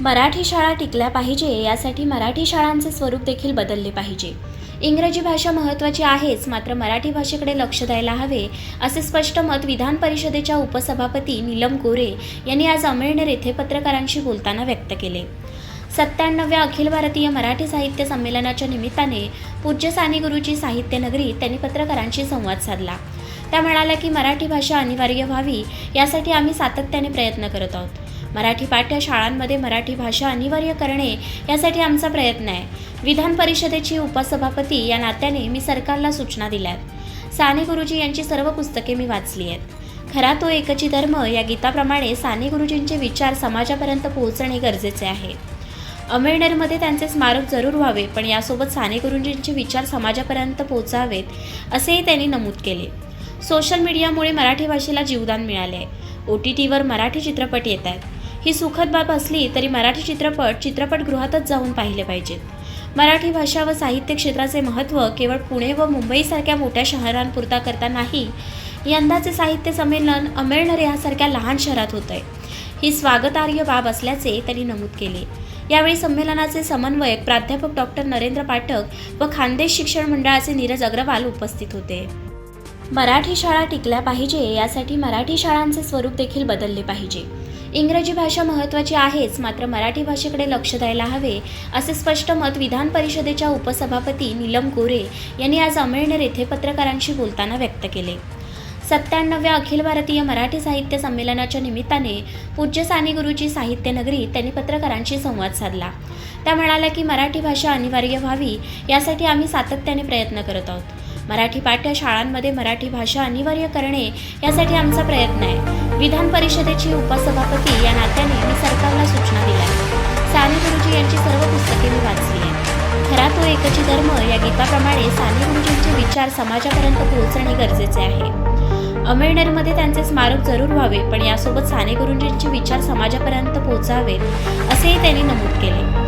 मराठी शाळा टिकल्या पाहिजे यासाठी मराठी शाळांचे स्वरूप देखील बदलले पाहिजे. इंग्रजी भाषा महत्त्वाची आहेच मात्र मराठी भाषेकडे लक्ष द्यायला हवे असे स्पष्ट मत विधान परिषदेच्या उपसभापती नीलम गोरे यांनी आज अमळनेर येथे पत्रकारांशी बोलताना व्यक्त केले. सत्त्याण्णव्या अखिल भारतीय मराठी साहित्य संमेलनाच्या निमित्ताने पूज्य साने गुरुजी साहित्य नगरीत त्यांनी पत्रकारांशी संवाद साधला. त्या म्हणाल्या की मराठी भाषा अनिवार्य व्हावी यासाठी आम्ही सातत्याने प्रयत्न करत आहोत. मराठी पाठ्य शाळांमध्ये मराठी भाषा अनिवार्य करणे यासाठी आमचा प्रयत्न आहे. विधान परिषदेची उपसभापती या नात्याने मी सरकारला सूचना दिल्यात साने गुरुजी यांची सर्व पुस्तके मी वाचली आहेत. खरा तो एकची धर्म या गीताप्रमाणे साने गुरुजींचे विचार समाजापर्यंत पोहोचणे गरजेचे आहे. अमेळनेरमध्ये त्यांचे स्मारक जरूर व्हावे पण यासोबत साने गुरुजींचे विचार समाजापर्यंत पोहोचावेत असेही त्यांनी नमूद केले. सोशल मीडियामुळे मराठी भाषेला जीवदान मिळाले आहे. ओ टी टीवर मराठी चित्रपट येत आहेत. ही सुखद बाब असली तरी मराठी चित्रपट चित्रपटगृहातच जाऊन पाहिले पाहिजेत मराठी भाषा व साहित्य क्षेत्राचे महत्त्व केवळ पुणे व मुंबईसारख्या मोठ्या शहरांपुरता करता नाही यंदाचे साहित्य संमेलन अमेळनर यासारख्या लहान शहरात होत आहे ही स्वागतार्ह बाब असल्याचे त्यांनी नमूद केले. यावेळी संमेलनाचे समन्वयक प्राध्यापक डॉक्टर नरेंद्र पाठक व खानदेश शिक्षण मंडळाचे नीरज अग्रवाल उपस्थित होते. मराठी शाळा टिकल्या पाहिजे यासाठी मराठी शाळांचे स्वरूप देखील बदलले पाहिजे. इंग्रजी भाषा महत्त्वाची आहेच मात्र मराठी भाषेकडे लक्ष द्यायला हवे असे स्पष्ट मत विधान परिषदेच्या उपसभापती नीलम गोरे यांनी आज अमळनेर येथे पत्रकारांशी बोलताना व्यक्त केले. सत्त्याण्णव्या अखिल भारतीय मराठी साहित्य संमेलनाच्या निमित्ताने पूज्य साने गुरुजी साहित्य त्यांनी पत्रकारांशी संवाद साधला. त्या म्हणाल्या की मराठी भाषा अनिवार्य व्हावी यासाठी आम्ही सातत्याने प्रयत्न करत आहोत. मराठी पाठ्य शाळांमध्ये मराठी भाषा अनिवार्य करणे यासाठी आमचा प्रयत्न आहे. विधान परिषदेची उपसभापती या नात्याने मी सरकारला सूचना दिल्या साने गुरुजी यांची सर्व पुस्तके मी वाचली आहेत. खरा तो एकची धर्म या गीताप्रमाणे साने गुरुजींचे विचार समाजापर्यंत पोहोचणे गरजेचे आहे. अमेळनेरमध्ये त्यांचे स्मारक जरूर व्हावे पण यासोबत साने गुरुजींचे विचार समाजापर्यंत पोहोचावेत असेही त्यांनी नमूद केले.